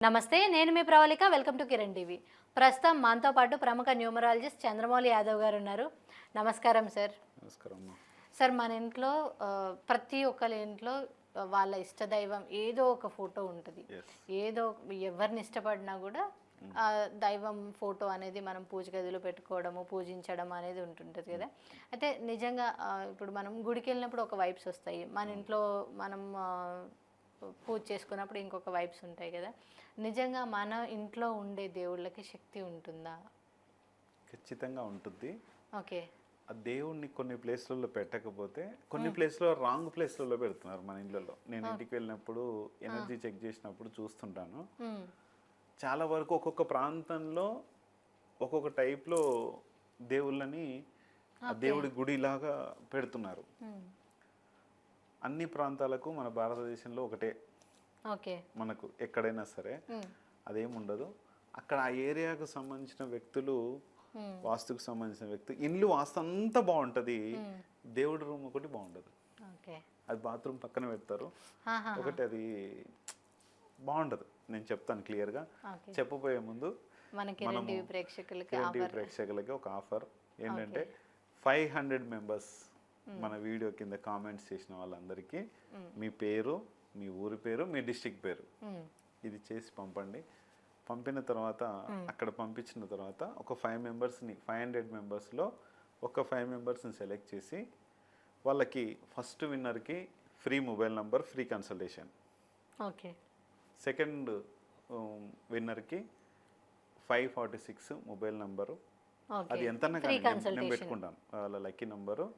నమస్తే నేను మీ Pravalika. Welcome to Kiran TV. ప్రస్తుతం మనతో పాటు ప్రముఖ న్యూమరాలజిస్ట్ చంద్రమౌళి యాదవ్ గారు ఉన్నారు. నమస్కారం సార్. నమస్కారం సార్ మన ఇంట్లో ఆ, ప్రతి ఒక్కరి ఇంట్లో వాళ్ళ ఇష్టదైవం ఏదో ఒక ఫోటో ఉంటుంది. ఏదో ఎవరిని ఇష్టపడినా కూడా ఆ దైవం ఫోటో అనేది మనం పూజ గదిలో పెట్టుకోవడము పూజించడం అనేది ఉంటుంటుంది కదా. అయితే నిజంగా ఆ, ఇప్పుడు మనం గుడికి వెళ్ళినప్పుడు ఒక వైబ్స్ వస్తాయి. మన ఇంట్లో మనం ఆ, పూజ చేసుకున్నప్పుడు ఇంకొక వైబ్స్ ఉంటాయి కదా. నిజంగా మన ఇంట్లో ఉండే దేవుళ్ళకి శక్తి ఉంటుందా? ఖచ్చితంగా ఉంటుంది. ఓకే. ఆ దేవుణ్ణి కొన్ని ప్లేస్లలో పెట్టకపోతే కొన్ని ప్లేస్లో రాంగ్ ప్లేస్లలో పెడుతున్నారు మన ఇళ్ళలో. నేను ఇంటికి వెళ్ళినప్పుడు ఎనర్జీ చెక్ చేసినప్పుడు చూస్తుంటాను. చాలా వరకు ఒక్కొక్క ప్రాంతంలో ఒక్కొక్క టైప్లో దేవుళ్ళని ఆ దేవుడి గుడిలాగా పెడుతున్నారు. అన్ని ప్రాంతాలకు మన భారతదేశంలో ఒకటే. ఓకే. మనకు ఎక్కడైనా సరే ఉమ్, అదేం ఉండదు అక్కడ ఆ ఏరియాకు సంబంధించిన వ్యక్తులు వాస్తుకు సంబంధించిన వ్యక్తి ఇల్లు వాస్తు అంతా బాగుంటుంది. దేవుడి రూమ్ ఒకటి బాగుండదు. అది బాత్రూమ్ పక్కన పెడతారు. ఒకటి అది బాగుండదు. నేను చెప్తాను క్లియర్గా. ఓకే. చెప్పబోయే ముందు ప్రేక్షకులకి ఒక ఆఫర్. ఏంటంటే ఫైవ్ హండ్రెడ్ మెంబర్స్ మన వీడియో కింద కామెంట్స్ చేసిన వాళ్ళందరికీ మీ పేరు మీ ఊరి పేరు మీ డిస్టిక్ పేరు. ఇది చేసి పంపండి. పంపిన తర్వాత అక్కడ పంపించిన తర్వాత ఒక ఫైవ్ మెంబర్స్ని ఫైవ్ హండ్రెడ్ మెంబర్స్లో ఒక ఫైవ్ మెంబర్స్ని సెలెక్ట్ చేసి వాళ్ళకి first విన్నర్కి free mobile number free consultation okay. Second విన్నర్కి five forty six mobile number అది ఎంత నేను పెట్టుకుంటాను. వాళ్ళ lucky number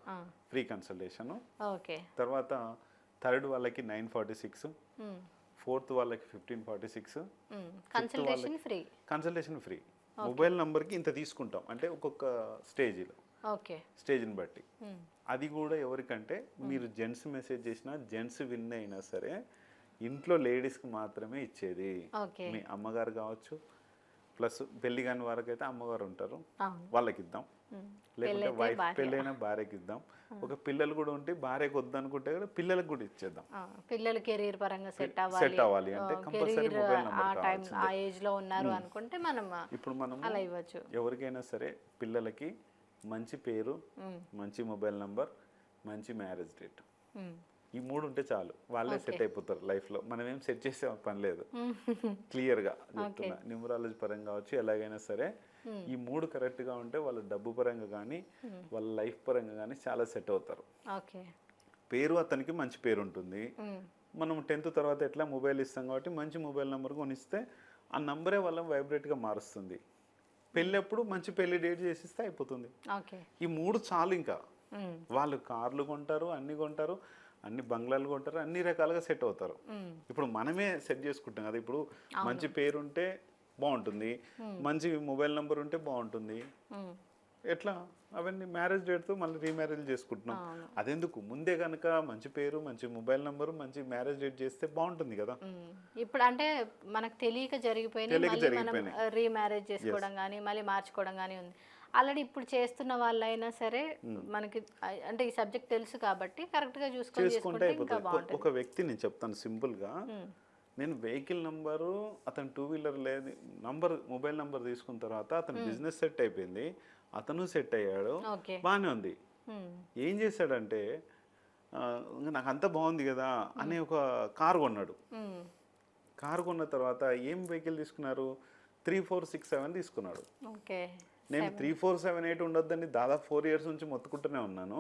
free consultation. Okay. తర్వాత థర్డ్ వాళ్ళకి నైన్ ఫార్టీ సిక్స్ ఫోర్త్ వాళ్ళకి fifteen forty six consultation free consultation free mobile నంబర్కి ఇంత తీసుకుంటాం. అంటే ఒక్కొక్క స్టేజ్లో. ఓకే. స్టేజ్ని బట్టి. అది కూడా ఎవరికంటే మీరు జెంట్స్ మెసేజ్ చేసినా జెంట్స్ విన్ అయినా సరే ఇంట్లో లేడీస్కి మాత్రమే ఇచ్చేది. మీ అమ్మగారు కావచ్చు ప్లస్ పెళ్ళి కాని వారికి అయితే అమ్మగారు ఉంటారు. వాళ్ళకి ఇద్దాం లేకుంటే వైఫ్. పెళ్ళైన భార్యకి ఇద్దాం ఒక పిల్లలు కూడా ఉంటే భార్యకు వద్దనుకుంటే కూడా పిల్లలకు కూడా ఇచ్చేద్దాం. పిల్లలు కెరీర్ పరంగా సెట్ అవ్వాలి. సెట్ అవ్వాలి. అంటే కంపల్సరీ మొబైల్ ఆ నెంబర్ ఏజ్లో ఉన్నారు అనుకుంటే మనం ఇప్పుడు మనం అలా ఇవ్వచ్చు. ఎవరికైనా సరే పిల్లలకి మంచి పేరు మంచి మొబైల్ నంబర్ మంచి మ్యారేజ్ డేట్ ఈ మూడు ఉంటే చాలు. వాళ్ళే సెట్ అయిపోతారు లైఫ్లో. మనం ఏం సెట్ చేసే పని లేదు. క్లియర్గా చెప్తున్నా. న్యూమరాలజీ పరంగా కావచ్చు ఎలాగైనా సరే ఈ మూడు కరెక్ట్గా ఉంటే వాళ్ళ డబ్బు పరంగా కానీ వాళ్ళ లైఫ్ పరంగా కానీ చాలా సెట్ అవుతారు. పేరు అతనికి మంచి పేరు ఉంటుంది. మనం టెన్త్ తర్వాత ఎట్లా మొబైల్ ఇస్తాం కాబట్టి మంచి మొబైల్ నెంబర్ కొనిస్తే ఆ నంబరే వాళ్ళ వైబ్రేట్గా మారుస్తుంది. పెళ్ళప్పుడు మంచి పెళ్ళి డేట్ చేసిస్తే అయిపోతుంది. ఈ మూడు చాలు ఇంకా. వాళ్ళు కార్లు కొంటారు అన్ని కొంటారు. అన్ని బంగ్లాలు కొంటారు అన్ని రకాలుగా సెట్ అవుతారు. ఇప్పుడు మనమే సెట్ చేసుకుంటాం కదా ఇప్పుడు మంచి పేరు ఉంటే బాగుంటుంది మంచి మొబైల్ నెంబర్ ఉంటే బాగుంటుంది. ఎట్లా? అవన్నీ మ్యారేజ్ డేట్తో మళ్ళీ రీమ్యారేజ్ చేసుకుంటున్నాం. అదెందుకు? ముందే కనుక మంచి పేరు మంచి మొబైల్ నెంబరు మంచి మ్యారేజ్ డేట్ చేస్తే బాగుంటుంది కదా. ఇప్పుడు అంటే మనకు తెలియక జరిగిపోయినాయి జరిగిపోయినాయి. రీమ్యారేజ్ చేసుకోవడం కానీ మళ్ళీ మార్చుకోవడం కానీ ఉంది. ఆల్రెడీ ఇప్పుడు చేస్తున్న వాళ్ళైనా సరే మనకి అంటే ఈ సబ్జెక్ట్ తెలుసు కాబట్టి కరెక్ట్గా చూసుకొని చేసుకుంటే ఒక వ్యక్తి నేను చెప్తాను సింపుల్గా. నేను వెహికల్ నంబరు అతను టూ వీలర్ లేదు నంబర్ మొబైల్ నంబర్ తీసుకున్న తర్వాత అతను బిజినెస్ సెట్ అయిపోయింది. అతను సెట్ అయ్యాడు. బాగానే ఉంది. ఏం చేశాడంటే నాకు అంతా బాగుంది కదా అని ఒక కారు కొన్నాడు. కారు కొన్న తర్వాత ఏం వెహికల్ తీసుకున్నారు? త్రీ ఫోర్ సిక్స్ సెవెన్ తీసుకున్నాడు. నేను త్రీ ఫోర్ సెవెన్ ఎయిట్ ఉండొద్దని దాదాపు ఫోర్ ఇయర్స్ నుంచి మొత్తుకుంటూనే ఉన్నాను.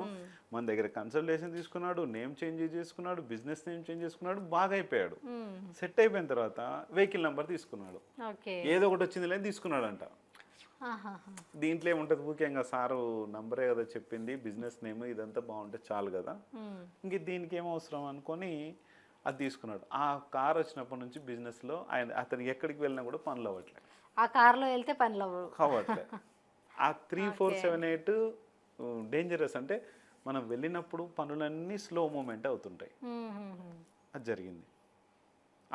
మన దగ్గర కన్సల్టేషన్ తీసుకున్నాడు నేమ్ చేంజ్ చేసుకున్నాడు బిజినెస్ నేమ్ చేంజ్ చేసుకున్నాడు బాగా అయిపోయాడు. సెట్ అయిపోయిన తర్వాత వెహికల్ నెంబర్ తీసుకున్నాడు. ఏదో ఒకటి వచ్చింది లేదు తీసుకున్నాడంట. దీంట్లో ఏముంటుంది? ముఖ్యంగా సారు నంబరే కదా చెప్పింది బిజినెస్ నేమ్ ఇదంతా బాగుంటే చాలు కదా. ఇంక దీనికి ఏం అవసరం అనుకొని అది తీసుకున్నాడు. ఆ కార్ వచ్చినప్పటి నుంచి బిజినెస్లో ఆయన అతనికి ఎక్కడికి వెళ్ళినా కూడా పనులు అవ్వట్లే. ఆ కార్లో వెళ్తే పనులు అవ్వవు. అవ్వట్లే. ఆ three four seven eight dangerous అంటే మనం వెళ్ళినప్పుడు పనులన్నీ స్లో మూమెంట్ అవుతుంటాయి. అది జరిగింది.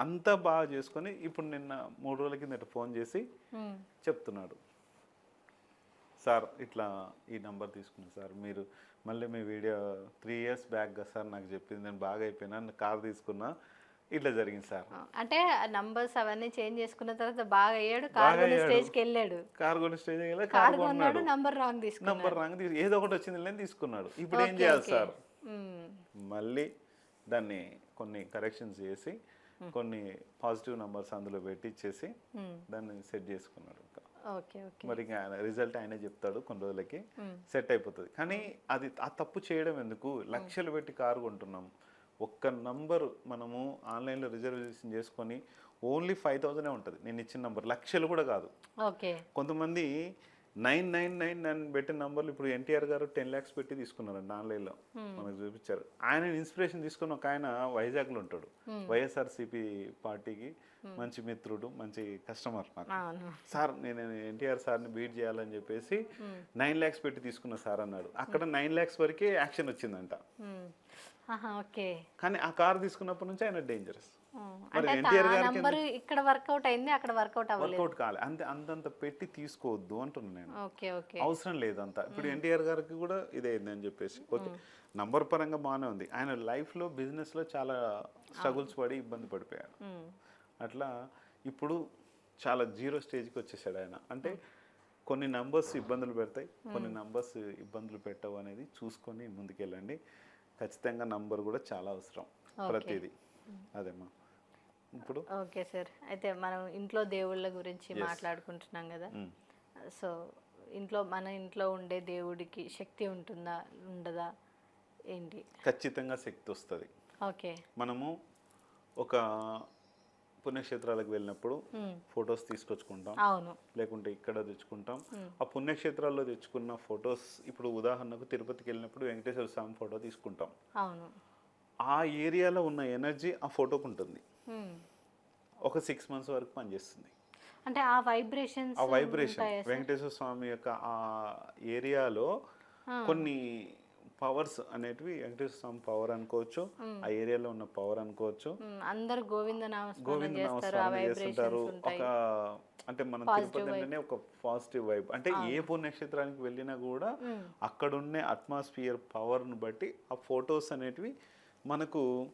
అంతా బాగా చేసుకొని ఇప్పుడు నిన్న మూడు రోజుల కిందట ఫోన్ చేసి చెప్తున్నాడు. సార్ ఇట్లా ఈ నంబర్ తీసుకున్నాను సార్. మీరు మళ్ళీ మీ వీడియో త్రీ ఇయర్స్ బ్యాక్ కదా సార్ నాకు చెప్పింది. నేను బాగా అయిపోయినా కార్ తీసుకున్నా ఇట్లా జరిగింది సార్. అంటే నంబర్స్ అవన్నీ చేంజ్ చేసుకున్న తర్వాత బాగా అయ్యాడు కార్ కొనే అయ్యాడు. స్టేజ్కి వెళ్ళాడు. కారు కొని స్టేజ్ కారు కార్ కొన్నాడు. కొన్నాడు నంబర్ రాంగ్ తీసుకున్నాడు. నంబర్ రాంగ్ ఏదో ఒకటి వచ్చింది లేని తీసుకున్నాడు. ఇప్పుడు ఏం చేయాలి. సార్. మళ్ళీ దాన్ని కొన్ని కరెక్షన్స్ చేసి కొన్ని పాజిటివ్ నెంబర్స్ అందులో పెట్టించేసి. దాన్ని సెట్ చేసుకున్నాడు మరి ఆయన రిజల్ట్ ఆయనే చెప్తాడు కొన్ని రోజులకి. సెట్ అయిపోతుంది. కానీ అది ఆ తప్పు చేయడం ఎందుకు? లక్షలు పెట్టి కారు కొంటున్నాం. ఒక్క నంబర్ మనము ఆన్లైన్లో రిజర్వేషన్ చేసుకొని ఓన్లీ ఫైవ్ థౌజండే ఉంటుంది. నేను ఇచ్చిన నంబర్. లక్షలు కూడా కాదు. ఓకే. కొంతమంది నైన్ నైన్ నైన్ నైన్ పెట్టిన నంబర్లు ఇప్పుడు ఎన్టీఆర్ గారు టెన్ ల్యాక్స్ పెట్టి తీసుకున్నారండి ఆన్లైన్లో. మనకు చూపించారు. ఆయన ఇన్స్పిరేషన్ తీసుకున్న ఒక ఆయన వైజాగ్లో ఉంటాడు. వైఎస్ఆర్సీపీ పార్టీకి మంచి మిత్రుడు మంచి కస్టమర్ నాకు. సార్ నేను ఎన్టీఆర్ సార్ని బీట్ చేయాలని చెప్పేసి నైన్ ల్యాక్స్ పెట్టి తీసుకున్న సార్ అన్నాడు. అక్కడ నైన్ ల్యాక్స్ వరకే యాక్షన్ వచ్చిందంట. ఓకే. కానీ ఆ కార్ తీసుకున్నప్పటి నుంచి ఆయన డేంజరస్ నంబర్ ఇక్కడ వర్కౌట్ అయింది అక్కడ వర్కౌట్ అవ్వలేదు. వర్కౌట్ కాలే. అంతే అంతంత పెట్టి తీసుకోవద్దు అంటున్నాను నేను. Okay okay. అవసరం లేదు అంత ఇప్పుడు ఎన్టీఆర్ గారికి కూడా ఇదే అయింది అని చెప్పేసి. ఓకే నంబర్ పరంగా బాగానే ఉంది. ఆయన లైఫ్లో బిజినెస్లో చాలా స్ట్రగుల్స్ పడి ఇబ్బంది పడిపోయారు. అట్లా ఇప్పుడు చాలా జీరో స్టేజ్కి వచ్చేసాడు ఆయన. అంటే కొన్ని నంబర్స్ ఇబ్బందులు పెడతాయి కొన్ని నంబర్స్ ఇబ్బందులు పెట్టవు అనేది చూసుకొని ముందుకెళ్ళండి. ఖచ్చితంగా నంబర్ కూడా చాలా అవసరం ప్రతిదీ. అదేమ్మా ఇప్పుడు ఓకే సార్. అయితే మనం ఇంట్లో దేవుళ్ళ గురించి మాట్లాడుకుంటున్నాం కదా. సో ఇంట్లో మన ఇంట్లో ఉండే దేవుడికి శక్తి ఉంటుందా ఉండదా? ఏంటి? ఖచ్చితంగా శక్తి వస్తుంది. ఓకే. మనము ఒక పుణ్యక్షేత్రాలకు వెళ్ళినప్పుడు. ఫొటోస్ తీసుకొచ్చుకుంటాం. అవును. లేకుంటే ఇక్కడ తెచ్చుకుంటాం. ఆ పుణ్యక్షేత్రాల్లో తెచ్చుకున్న ఫొటోస్ ఇప్పుడు ఉదాహరణకు తిరుపతికి వెళ్ళినప్పుడు వెంకటేశ్వర స్వామి ఫోటో తీసుకుంటాం. అవును. ఆ ఏరియాలో ఉన్న ఎనర్జీ ఆ ఫోటోకు ఉంటుంది. ఒక సిక్స్ మంత్స్ వరకు పనిచేస్తుంది. అంటే ఆ వైబ్రేషన్స్ ఆ వైబ్రేషన్ వెంకటేశ్వర స్వామి యొక్క ఆ ఏరియాలో కొన్ని పవర్స్ అనేటివి వెంకటేశ్వర స్వామి పవర్ అనుకోవచ్చు. ఆ ఏరియాలో ఉన్న పవర్ అనుకోవచ్చు. అందరు గోవింద నామస్మరణ చేస్తుంటారు. ఒక అంటే మన తిరుపతి అంటేనే ఒక పాజిటివ్ వైబ్. అంటే ఏ పుణ్యక్షేత్రానికి వెళ్ళినా కూడా అక్కడ ఉండే అట్మాస్ఫియర్ పవర్ను బట్టి ఆ ఫొటోస్ అనేటివి మనకు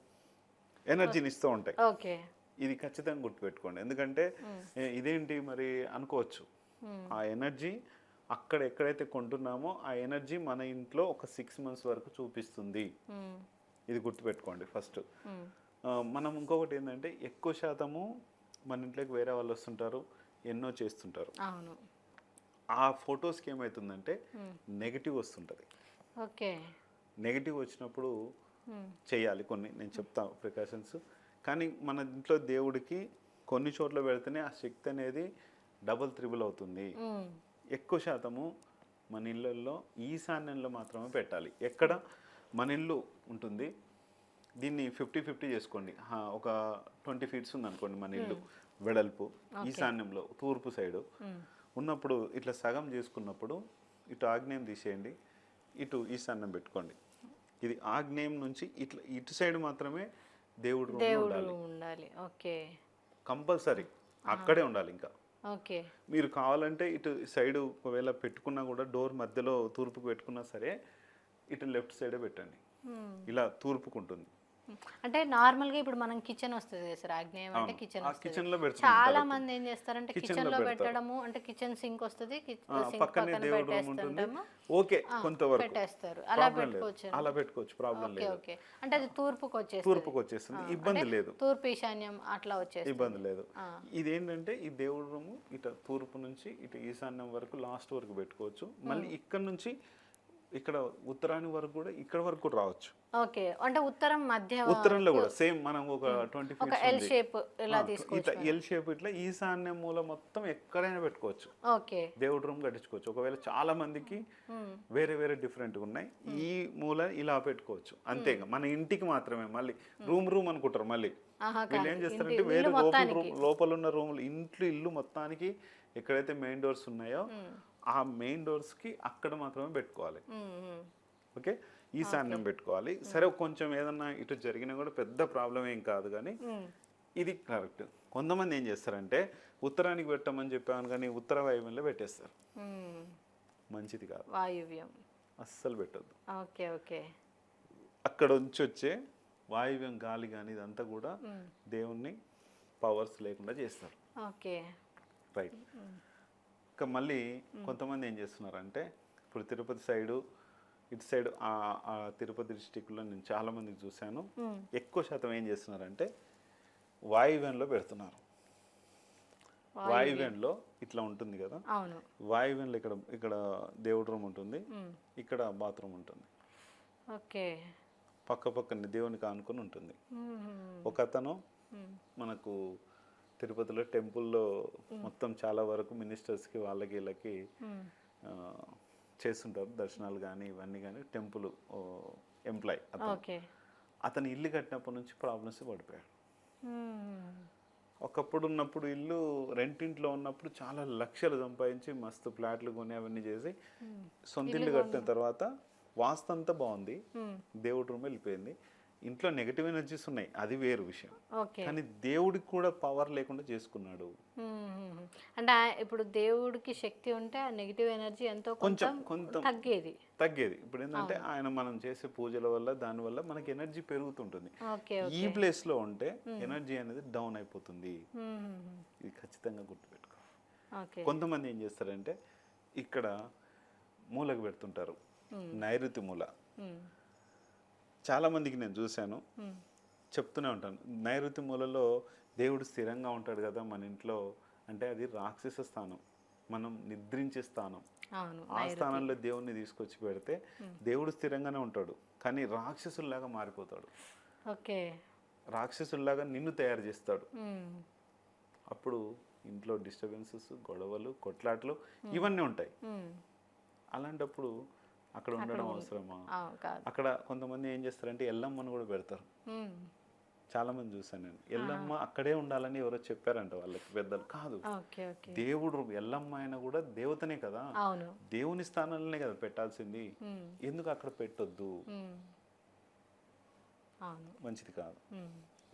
ఎనర్జీని ఇస్తూ ఉంటాయి. ఓకే. ఇది ఖచ్చితంగా గుర్తుపెట్టుకోండి. ఎందుకంటే ఇదేంటి మరి అనుకోవచ్చు. ఆ ఎనర్జీ అక్కడ ఎక్కడైతే కొంటున్నామో ఆ ఎనర్జీ మన ఇంట్లో ఒక సిక్స్ మంత్స్ వరకు చూపిస్తుంది. మ్. ఇది గుర్తుపెట్టుకోండి ఫస్ట్. మ్. మనం ఇంకొకటి ఏంటంటే ఎక్కువ శాతము మన ఇంట్లోకి వేరే వాళ్ళు వస్తుంటారు ఎన్నో చేస్తుంటారు. ఆ ఫొటోస్కి ఏమవుతుందంటే నెగిటివ్ వస్తుంటుంది. ఓకే. నెగిటివ్ వచ్చినప్పుడు. చేయాలి కొన్ని నేను చెప్తాను ప్రికాషన్స్. కానీ మన ఇంట్లో దేవుడికి కొన్ని చోట్ల పెడితేనే ఆ శక్తి అనేది డబుల్ త్రిబుల్ అవుతుంది. ఎక్కువ శాతము మన ఇళ్ళల్లో ఈశాన్యంలో మాత్రమే పెట్టాలి. ఎక్కడ? మన ఇల్లు ఉంటుంది. దీన్ని ఫిఫ్టీ ఫిఫ్టీ చేసుకోండి. ఒక ట్వంటీ ఫీట్స్ ఉంది అనుకోండి మన ఇల్లు. వెడల్పు ఈశాన్యంలో తూర్పు సైడు. ఉన్నప్పుడు ఇట్లా సగం చేసుకున్నప్పుడు ఇటు ఆగ్నేయం తీసేయండి. ఇటు ఈశాన్యం పెట్టుకోండి. ఇది ఆగ్నేయం నుంచి ఇట్లా ఇటు సైడ్ మాత్రమే దేవుడు ఉండాలి. ఓకే. కంపల్సరీ. అక్కడే ఉండాలి ఇంకా. ఓకే. మీరు కావాలంటే ఇటు సైడ్ ఒకవేళ పెట్టుకున్నా కూడా డోర్ మధ్యలో తూర్పుకు పెట్టుకున్నా సరే ఇటు లెఫ్ట్ సైడే పెట్టండి. ఇలా తూర్పుకు ఉంటుంది అంటే నార్మల్గా ఇప్పుడు మనం కిచెన్ వస్తుంది కదా సార్ ఆగ్నేయం అంటే. కిచెన్ కిచెన్లో చాలా మంది ఏం చేస్తారంటే కిచెన్లో. పెట్టడము అంటే కిచెన్ సింక్ వస్తుంది సింక్ పక్కనే పెట్టేస్తుంటాము. ఓకే కొంతవరకు. పెట్టేస్తారు. అలా. పెట్టుకోవచ్చు అలా పెట్టుకోవచ్చు. ప్రాబ్లం లేదు. ఓకే. అంటే అది తూర్పుకు వచ్చేస్తుంది. తూర్పుకు వచ్చేస్తుంది. ఇబ్బంది లేదు. తూర్పు ఈశాన్యం అట్లా వచ్చేస్తుంది. ఇబ్బంది లేదు. ఆ. ఇదేంటంటే ఈ దేవుడి రూము ఇటు తూర్పు నుంచి ఇటు ఈశాన్యం వరకు లాస్ట్ వరకు పెట్టుకోవచ్చు. మళ్ళీ ఇక్కడ నుంచి ఇక్కడ ఉత్తరాని వరకు కూడా ఇక్కడ వరకు కూడా రావచ్చు. ఓకే. అంటే ఉత్తరం మధ్య ఉత్తరంలో కూడా సేమ్ మనం ఒక ట్వంటీ ఒక ఎల్ షేప్ ఇలా తీసుకోవచ్చు ఇట్లా ఎల్ షేప్ ఇట్లా ఈశాన్య మూల మొత్తం ఎక్కడైనా పెట్టుకోవచ్చు. ఓకే. దేవుడి రూమ్ కట్టించుకోవచ్చు. ఒకవేళ చాలా మందికి. వేరే వేరే డిఫరెంట్ ఉన్నాయి. ఈ మూల ఇలా పెట్టుకోవచ్చు. అంతేగా మన ఇంటికి మాత్రమే మళ్ళీ. రూమ్ రూమ్ అనుకుంటారు మళ్ళీ. వీళ్ళు. ఏం చేస్తారంటే వేరే లోపల. రూమ్ లోపల ఉన్న రూములు ఇంట్లో ఇల్లు మొత్తానికి ఎక్కడైతే మెయిన్ డోర్స్ ఉన్నాయో ఆ మెయిన్ డోర్స్కి అక్కడ మాత్రమే పెట్టుకోవాలి. ఓకే? ఈశాన్యం పెట్టుకోవాలి. సరే కొంచెం ఏదన్నా ఇటు జరిగినా కూడా పెద్ద ప్రాబ్లం ఏం కాదు కానీ. ఇది కరెక్ట్. కొంతమంది ఏం చేస్తారంటే ఉత్తరానికి పెట్టమని చెప్పాను కానీ ఉత్తర వాయువ్యంలో పెట్టేస్తారు. మంచిది కాదు. వాయువ్యం. అస్సలు పెట్టద్దు. Okay okay. అక్కడ నుంచి వచ్చే వాయువ్యం గాలి కానీ ఇదంతా కూడా దేవుణ్ణి పవర్స్ లేకుండా చేస్తారు. ఓకే. రైట్. ఇంకా మళ్ళీ కొంతమంది ఏం చేస్తున్నారంటే ఇప్పుడు తిరుపతి సైడు ఇటు సైడ్ ఆ తిరుపతి డిస్టిక్లో నేను చాలా మందికి చూశాను ఎక్కువ శాతం ఏం చేస్తున్నారంటే వాయువ్యంలో పెడుతున్నారు. వాయువ్యంలో ఇట్లా ఉంటుంది కదా? వాయువ్యంలో ఇక్కడ ఇక్కడ దేవుడి రూమ్ ఉంటుంది. ఇక్కడ బాత్రూమ్ ఉంటుంది. ఓకే. పక్క పక్కన దేవునికి ఆనుకొని ఉంటుంది. ఒక అతను మనకు తిరుపతిలో టెంపుల్లో మొత్తం చాలా వరకు మినిస్టర్స్కి వాళ్ళకి వీళ్ళకి చేస్తుంటారు దర్శనాలు కానీ ఇవన్నీ కానీ టెంపుల్ ఎంప్లాయ్ అతను. ఓకే. అతను ఇల్లు కట్టినప్పటి నుంచి ప్రాబ్లమ్స్ పడిపోయాడు. ఒకప్పుడు ఉన్నప్పుడు ఇల్లు రెంటింట్లో ఉన్నప్పుడు చాలా లక్షలు సంపాదించి మస్తు ఫ్లాట్లు కొని అవన్నీ చేసి సొంత ఇల్లు కట్టిన తర్వాత వాస్తు అంతా బాగుంది. దేవుడి రూమ్ వెళ్ళిపోయింది. ఇంట్లో నెగిటివ్ ఎనర్జీస్ ఉన్నాయి. అది వేరు విషయం. కానీ దేవుడికి కూడా పవర్ లేకుండా చేసుకున్నాడు. అంటే ఇప్పుడు దేవుడికి శక్తి ఉంటే ఆ నెగిటివ్ ఎనర్జీ ఎంతో కొంచెం కొంచెం తగ్గేది. తగ్గేది. ఇప్పుడు ఏంటంటే ఆయన మనం చేసే పూజల వల్ల దాని వల్ల మనకి ఎనర్జీ పెరుగుతుంటుంది. ఈ ప్లేస్లో ఉంటే ఎనర్జీ అనేది డౌన్ అయిపోతుంది. ఇది ఖచ్చితంగా గుర్తుపెట్టుకో. కొంతమంది ఏం చేస్తారంటే ఇక్కడ మూలకు పెడుతుంటారు. నైరుతి మూల. చాలా మందికి నేను చూశాను. చెప్తూనే ఉంటాను. నైరుతి మూలలో దేవుడు స్థిరంగా ఉంటాడు కదా మన ఇంట్లో అంటే అది రాక్షస స్థానం. మనం నిద్రించే స్థానం. ఆ స్థానంలో దేవుణ్ణి తీసుకొచ్చి పెడితే దేవుడు స్థిరంగానే ఉంటాడు. కానీ రాక్షసుల్లాగా మారిపోతాడు. ఓకే. రాక్షసుల్లాగా నిన్ను తయారు చేస్తాడు. అప్పుడు ఇంట్లో డిస్టర్బెన్సెస్ గొడవలు కొట్లాట్లు ఇవన్నీ ఉంటాయి. అలాంటప్పుడు అక్కడ ఉండడం అవసరమా? అక్కడ కొంతమంది ఏం చేస్తారంటే ఎల్లమ్మను కూడా పెడతారు. చాలా మంది చూసాను నేను. ఎల్లమ్మ అక్కడే ఉండాలని ఎవరో చెప్పారంట వాళ్ళకి పెద్దలు. కాదు. దేవుడు ఎల్లమ్మ అయినా కూడా దేవతనే కదా. దేవుని స్థానంలోనే కదా పెట్టాల్సింది. ఎందుకు అక్కడ పెట్టొద్దు? మంచిది కాదు.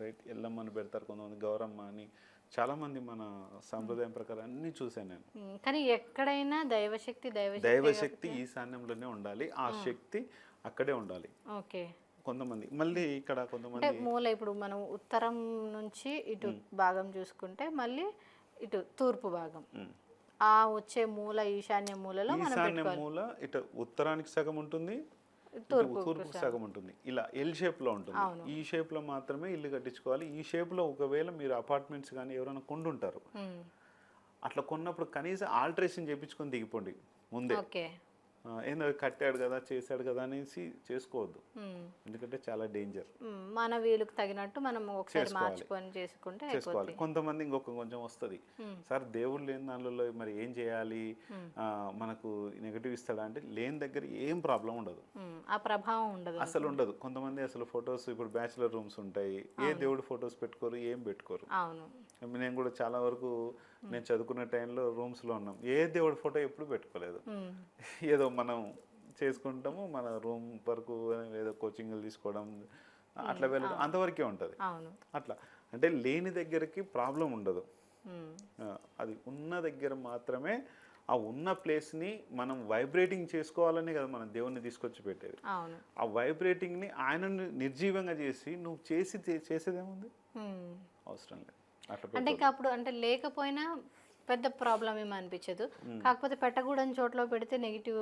రైట్? ఎల్లమ్మని పెడతారు కొంతమంది. గౌరమ్మ అని చాలా మంది మన సాంప్రదాయం ప్రకారం అన్ని చూశాను నేను. కానీ ఎక్కడైనా దైవశక్తి దైవశక్తి దైవశక్తి ఈశాన్యంలోనే ఉండాలి ఆ శక్తి అక్కడే ఉండాలి. ఓకే. కొంతమంది మళ్ళీ ఇక్కడ కొంతమంది మూల ఇప్పుడు మనం ఉత్తరం నుంచి ఇటు భాగం చూసుకుంటే మళ్ళీ ఇటు తూర్పు భాగం. ఆ వచ్చే మూల ఈశాన్య మూలలో ఈశాన్య మూల ఇటు ఉత్తరానికి సగం ఉంటుంది తూర్పుకి సగం ఉంటుంది. ఇలా ఎల్ షేప్లో ఉంటుంది. ఈ షేప్లో మాత్రమే ఇల్లు కట్టించుకోవాలి. ఈ షేప్లో ఒకవేళ మీరు అపార్ట్మెంట్స్ కానీ ఎవరైనా కొండుంటారు. అట్లా కొన్నప్పుడు కనీసం ఆల్టరేషన్ చేయించుకొని దిగిపోండి. ముందే. ఏందో కట్టాడు కదా చేశాడు కదా అనేసి చేసుకోవద్దు. ఎందుకంటే చాలా డేంజర్. మన వీలుకు తగినట్టు మనం ఒకసారి మార్చుకొని చేసుకుంటే చేసుకోవాలి. కొంతమంది ఇంకొక కొంచెం వస్తుంది. సార్ దేవుడు లేని దానిలో మరి ఏం చేయాలి? మనకు నెగటివ్ ఇస్తాడా అంటే లేని దగ్గర ఏం ప్రాబ్లం ఉండదు. ఆ ప్రభావం ఉండదు అసలు ఉండదు. కొంతమంది అసలు ఫొటోస్ ఇప్పుడు బ్యాచులర్ రూమ్స్ ఉంటాయి. ఏ దేవుడు ఫొటోస్ పెట్టుకోరు ఏం పెట్టుకోరు. అవును. నేను కూడా చాలా వరకు నేను చదువుకునే టైంలో రూమ్స్లో ఉన్నాం. ఏ దేవుడి ఫోటో ఎప్పుడు పెట్టుకోలేదు. మ్మ్. ఏదో మనం చేసుకుంటాము మన రూమ్ వరకు ఏదో కోచింగ్లు తీసుకోవడం అట్లా వెళ్ళడం అంతవరకే ఉంటుంది. అట్లా. అంటే లేని దగ్గరికి ప్రాబ్లం ఉండదు. ఆ, అది ఉన్న దగ్గర మాత్రమే ఆ ఉన్న ప్లేస్ని మనం వైబ్రేటింగ్ చేసుకోవాలని కదా మనం దేవుణ్ణి తీసుకొచ్చి పెట్టేది. ఆ వైబ్రేటింగ్ని ఆయన నిర్జీవంగా చేసి నువ్వు చేసి చేసేదేముంది. అవసరం లేదు. అంటే ఇంకా అప్పుడు అంటే లేకపోయినా పెద్ద ప్రాబ్లం ఏమి అనిపించదు. కాకపోతే పెట్టకూడని చోట్ల పెడితే నెగిటివ్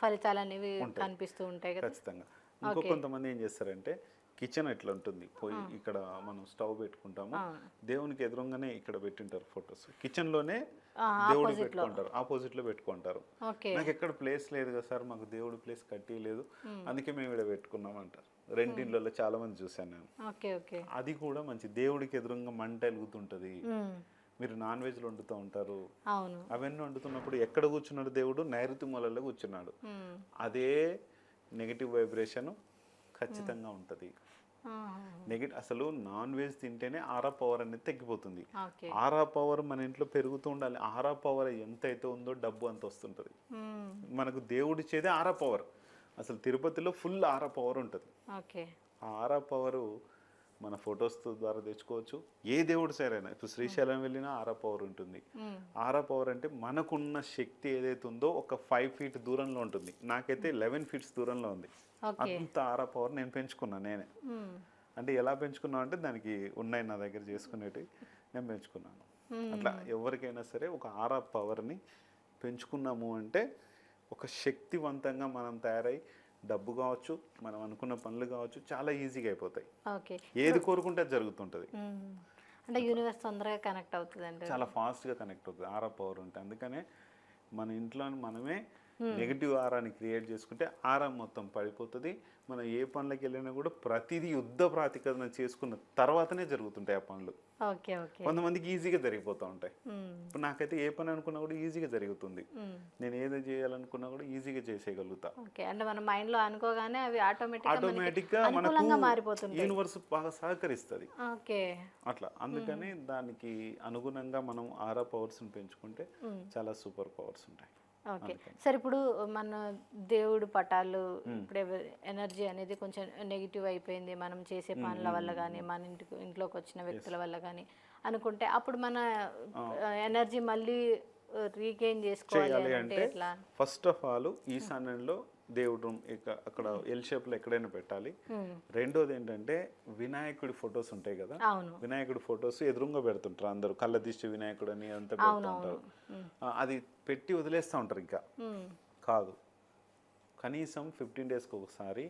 ఫలితాలు అనేవి కనిపిస్తూ ఉంటాయి కదా. ఖచ్చితంగా. ఇంకో కొంతమంది ఏం చేస్తారంటే కిచెన్ ఎట్లా ఉంటుంది పోయి ఇక్కడ మనం స్టవ్ పెట్టుకుంటాము. దేవునికి ఎదురుగానే ఇక్కడ పెట్టింటారు ఫొటోస్. కిచెన్లోనే దేవుడు పెట్టుకుంటారు. ఆపోజిట్లో పెట్టుకుంటారు. నాకు ఎక్కడ ప్లేస్ లేదు కదా సార్ మాకు దేవుడు ప్లేస్ కట్టి లేదు. అందుకే మేము ఇక్కడ పెట్టుకున్నాం అంటారు రెండింటిలో చాలా మంది చూశాను నేను. Okay okay. అది కూడా మంచి దేవుడికి ఎదురుగా మంట వెలుగుతుంటది మ్మ్. మీరు నాన్ వెజ్లు వండుతూ ఉంటారు. అవును. అవన్నీ వండుతున్నప్పుడు ఎక్కడ కూర్చున్నాడు దేవుడు? నైరుతి మూలలో కూర్చున్నాడు. మ్మ్. అదే నెగిటివ్ వైబ్రేషన్ ఖచ్చితంగా ఉంటుంది. నెగిటివ్ అసలు నాన్ వెజ్ తింటేనే ఆరా పవర్ అనేది తగ్గిపోతుంది. ఆరా పవర్ మన ఇంట్లో పెరుగుతూ ఉండాలి. ఆరా పవర్ ఎంత అయితే ఉందో డబ్బు అంత వస్తుంటుంది. మనకు దేవుడిచ్చేదే ఆరా పవర్. అసలు తిరుపతిలో ఫుల్ ఆరా పవర్ ఉంటుంది. ఓకే. ఆ ఆరా పవరు మన ఫొటోస్ ద్వారా తెచ్చుకోవచ్చు. ఏ దేవుడు సరైనా ఇప్పుడు శ్రీశైలం వెళ్ళినా ఆరా పవర్ ఉంటుంది. ఆరా పవర్ అంటే మనకున్న శక్తి ఏదైతే ఉందో ఒక ఫైవ్ ఫీట్ దూరంలో ఉంటుంది. నాకైతే లెవెన్ ఫీట్స్ దూరంలో ఉంది. అంత ఆరా పవర్ నేను పెంచుకున్నా నేనే. అంటే ఎలా పెంచుకున్నాం అంటే దానికి ఉన్నాయి నా దగ్గర చేసుకునేటివి నేను పెంచుకున్నాను. అట్లా ఎవరికైనా సరే ఒక ఆరా పవర్ని పెంచుకున్నాము అంటే ఒక శక్తివంతంగా మనం తయారై డబ్బు కావచ్చు మనం అనుకున్న పనులు కావచ్చు చాలా ఈజీగా అయిపోతాయి. ఓకే. ఏది కోరుకుంటే జరుగుతుంటుంది. అంటే యూనివర్స్ తొందరగా కనెక్ట్ అవుతుంది అంటే చాలా ఫాస్ట్గా కనెక్ట్ అవుతుంది. ఆరా పవర్ ఉంటుంది అందుకనే మన ఇంట్లో మనమే నెగిటివ్ ఆరాని క్రియేట్ చేసుకుంటే ఆరా మొత్తం పడిపోతుంది. మనం ఏ పనులకు వెళ్ళినా కూడా ప్రతిదీ యుద్ధ ప్రాతిపదన చేసుకున్న తర్వాతనే జరుగుతుంటాయి ఆ పనులు. కొంతమందికి ఈజీగా జరిగిపోతూ ఉంటాయి. ఇప్పుడు నాకైతే ఏ పని అనుకున్నా కూడా ఈజీగా జరుగుతుంది. నేను ఏది చేయాలనుకున్నా కూడా ఈజీగా చేసేయగలుగుతా. అంటే మన మైండ్లో అనుకోగానే అవి ఆటోమేటిక్ ఆటోమేటిక్గా అనుకూలంగా మనకు యూనివర్స్ బాగా సహకరిస్తుంది. అట్లా. అందుకని దానికి అనుగుణంగా మనం ఆరా పవర్స్ని పెంచుకుంటే చాలా సూపర్ పవర్స్ ఉంటాయి. ఓకే. సరే ఇప్పుడు మన దేవుడు పటాలు ఇప్పుడు ఎనర్జీ అనేది కొంచెం నెగిటివ్ అయిపోయింది. మనం చేసే పనుల వల్ల కానీ మన ఇంటికి ఇంట్లోకి వచ్చిన వ్యక్తుల వల్ల కానీ అనుకుంటే అప్పుడు మన ఎనర్జీ మళ్ళీ రీగెయిన్ చేసుకోవాలి అంటే ఫస్ట్ ఆఫ్ ఆల్ ఈశాన్యంలో దేవుడు అక్కడ ఎల్ షేప్లో ఎక్కడైనా పెట్టాలి. రెండోది ఏంటంటే వినాయకుడి ఫొటోస్ ఉంటాయి కదా వినాయకుడి ఫొటోస్ ఎదురుగా పెడుతుంటారు అందరూ కళ్ళ దిష్టి వినాయకుడు అని అంతా పెడుతూ ఉంటారు ఆ, అది పెట్టి వదిలేస్తూ ఉంటారు ఇంకా. కాదు కనీసం ఫిఫ్టీన్ డేస్కి ఒకసారి.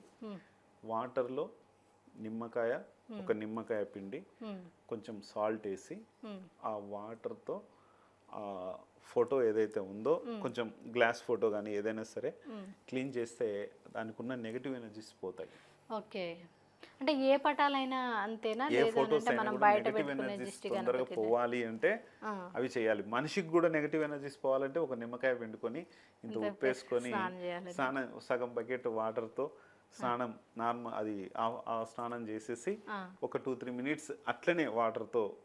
వాటర్లో నిమ్మకాయ ఒక నిమ్మకాయ పిండి. కొంచెం సాల్ట్ వేసి. ఆ వాటర్తో ఫోటో ఏదైతే ఉందో కొంచెం గ్లాస్ ఫోటో కానీ ఏదైనా సరే క్లీన్ చేస్తే దానికి ఉన్న నెగిటివ్ ఎనర్జీస్ పోతాయి. ఓకే. అంటే ఏ పటాలైనా అంతేనా? ఏ ఫోటోస్ నెగిటివ్ ఎనర్జీస్ తొందరగా పోవాలి అంటే. అవి చేయాలి. మనిషికి కూడా నెగిటివ్ ఎనర్జీస్ పోవాలంటే ఒక నిమ్మకాయ పిండుకొని ఇంత ఉప్పు వేసుకొని స్నానం సగం బకెట్ వాటర్తో స్నానం నార్మల్ అది ఆ- స్నానం చేసేసి. ఒక టూ త్రీ మినిట్స్ అట్లనే వాటర్తో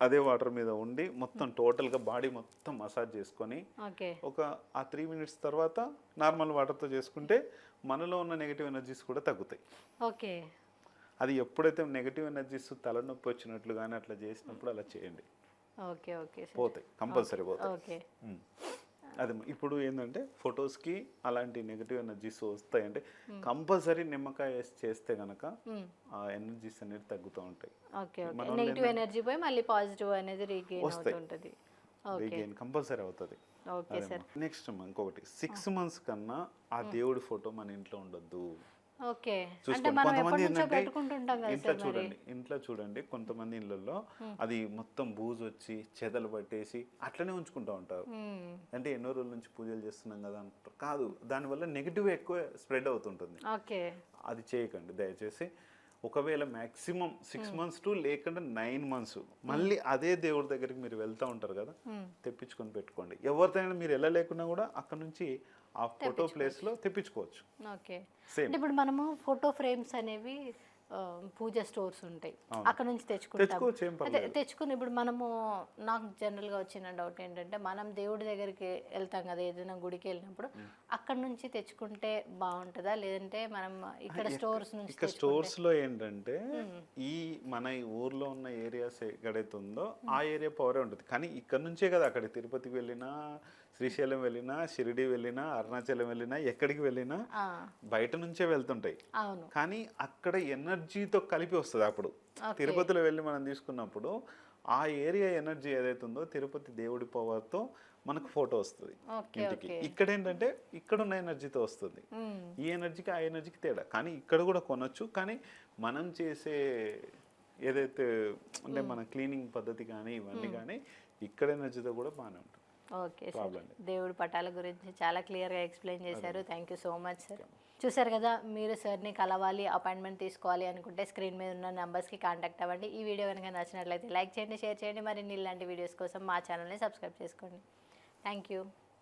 అదే వాటర్ మీద ఉండి మొత్తం టోటల్గా బాడీ మొత్తం మసాజ్ చేసుకొని ఒక ఆ త్రీ మినిట్స్ తర్వాత నార్మల్ వాటర్తో చేసుకుంటే మనలో ఉన్న నెగిటివ్ ఎనర్జీస్ కూడా తగ్గుతాయి. ఓకే. అది ఎప్పుడైతే నెగిటివ్ ఎనర్జీస్ తలనొప్పి వచ్చినట్లు కానీ అట్లా చేసినప్పుడు అలా చేయండి. ఓకే ఓకే పోతాయి కంపల్సరీ పోతాయి. ఓకే. ఉమ్. అది ఇప్పుడు ఏంటంటే ఫొటోస్కి అలాంటి నెగిటివ్ ఎనర్జీస్ వస్తాయి అంటే కంపల్సరీ నిమ్మకాయ చేస్తే మ్మ్. ఆ ఎనర్జీస్ అనేది తగ్గుతూ ఉంటాయి. నెగిటివ్ ఎనర్జీ పోయి మళ్ళీ పాజిటివ్ అనేది రీగెయిన్ ఓకే. రీగెయిన్ కంపల్సరీ అవుతుంది. Okay sir. నెక్స్ట్ ఇంకొకటి. సిక్స్ మంత్స్ కన్నా ఆ. దేవుడి ఫోటో మన ఇంట్లో ఉండొద్దు. ఓకే. అంటే చూసుకోండి. మనం ఎప్పటి కొంతమంది నుంచో ఏంటంటే పెట్టుకుంటుంటాం కదా ఇంట్లో సార్ మరి? చూడండి ఇంట్లో చూడండి కొంతమంది ఇళ్ళల్లో అది మొత్తం బూజు వచ్చి చెదలు పట్టేసి అట్లనే ఉంచుకుంటూ ఉంటారు. మ్మ్. అంటే ఎన్నో రోజుల నుంచి పూజలు చేస్తున్నాం కదా అనుకుంటారు కాదు దానివల్ల నెగిటివ్ ఎక్కువ స్ప్రెడ్ అవుతుంటుంది. ఓకే. అది చేయకండి దయచేసి. ఒకవేళ మ్యాక్సిమం సిక్స్ మంత్స్ టు లేకుండా నైన్ మంత్స్ మళ్ళీ అదే దేవుడి దగ్గరికి మీరు వెళ్తూ ఉంటారు కదా తెప్పించుకొని పెట్టుకోండి. ఎవరితోనైనా మీరు వెళ్ళలేకున్నా కూడా అక్కడ నుంచి ఆ ఫోటో ప్లేస్లో తెప్పించుకోవచ్చు. ఓకే. ఇప్పుడు మనము ఫోటో ఫ్రేమ్స్ అనేవి పూజ స్టోర్స్ ఉంటాయి. అక్కడ నుంచి తెచ్చుకుంటాం తెచ్చుకుని ఇప్పుడు మనము నాకు జనరల్గా వచ్చిన డౌట్ ఏంటంటే మనం దేవుడి దగ్గరికి వెళ్తాం కదా ఏదైనా గుడికి వెళ్ళినప్పుడు అక్కడ నుంచి తెచ్చుకుంటే బాగుంటుందా? లేదంటే మనం ఇక్కడ స్టోర్స్ నుంచి ఇక స్టోర్స్లో ఏంటంటే ఈ మన ఈ ఊర్లో ఉన్న ఏరియాస్ ఎక్కడైతే ఉందో ఆ ఏరియా పవరే ఉంటుంది. కానీ ఇక్కడ నుంచే కదా అక్కడ తిరుపతికి వెళ్ళినా శ్రీశైలం వెళ్ళినా షిరిడి వెళ్ళినా అరుణాచలం వెళ్ళినా ఎక్కడికి వెళ్ళినా బయట నుంచే వెళ్తుంటాయి. కానీ అక్కడ ఎనర్జీతో కలిపి వస్తుంది అప్పుడు. తిరుపతిలో వెళ్ళి మనం తీసుకున్నప్పుడు ఆ ఏరియా ఎనర్జీ ఏదైతే ఉందో తిరుపతి దేవుడి పవర్తో మనకు ఫోటో వస్తుంది ఇంటికి. ఇక్కడ ఏంటంటే ఇక్కడ ఉన్న ఎనర్జీతో వస్తుంది. ఈ ఎనర్జీకి ఆ ఎనర్జీకి తేడా. కానీ ఇక్కడ కూడా కొనొచ్చు. కానీ మనం చేసే ఏదైతే అంటే మన క్లీనింగ్ పద్ధతి కానీ ఇవన్నీ కానీ ఇక్కడ ఎనర్జీతో కూడా బాగానే ఉంటుంది ఓకే సార్. దేవుడి పటాల గురించి చాలా క్లియర్గా ఎక్స్ప్లెయిన్ చేశారు. Thank you so much sir చూసారు కదా మీరు సార్ని కలవాలి అపాయింట్మెంట్ తీసుకోవాలి అనుకుంటే స్క్రీన్ మీద ఉన్న నెంబర్స్కి కాంటాక్ట్ అవ్వండి. ఈ వీడియో కనుక నచ్చినట్లయితే లైక్ చేయండి షేర్ చేయండి. మరిన్ని ఇలాంటి వీడియోస్ కోసం మా ఛానల్ని సబ్స్క్రైబ్ చేసుకోండి. Thank you